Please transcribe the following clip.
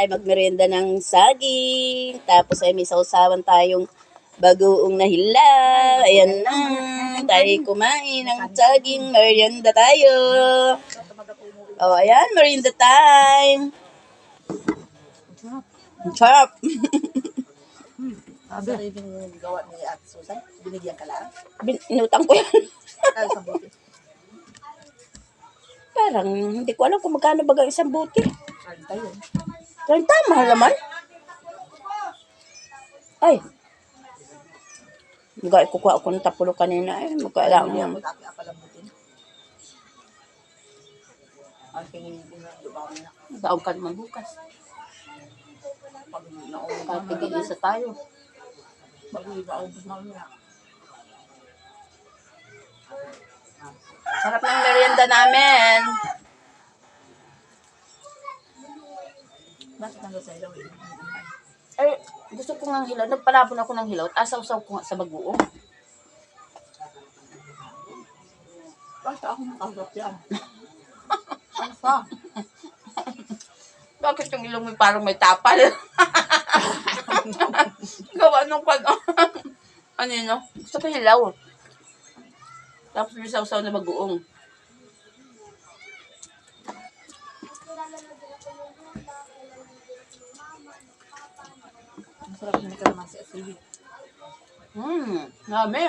tayo magmerienda ng saging. Tapos ay may sausawan tayong bagoong na hilaw. Ayan na. Tayo kumain ng saging. Merienda tayo. Oh, ayan. Merienda time. Sarap. Sabi yung gawa ni Ate Susan, binigyan ka lang. Bin- Inutang ko yan. Parang hindi ko alam kung magkano baga isang buti. 30 yun. 30, mahal naman. Ay. Magay kukuha ako ng tapulo kanina eh. Magkailangan yan. ko na diba ako na Daog ka naman bukas. pag tigil isa tayo. Pag naubos namin na. Sarap ng merienda namin. Bakit hanggang sa ilaw eh? Ay, gusto ko ng hilaw. Nagpalabon ako ng hilaw. Asaw-saw ko nga sa bagoong. Basta ako nakagap yan. Ano sa? Bakit yung ilong mo parang may tapal? Gawa nung pag... ano yun, no? Gusto ko hilaw. Tapos may sausaw na bagoong. Masarap na ka naman si Asiwi. Hmm, dami.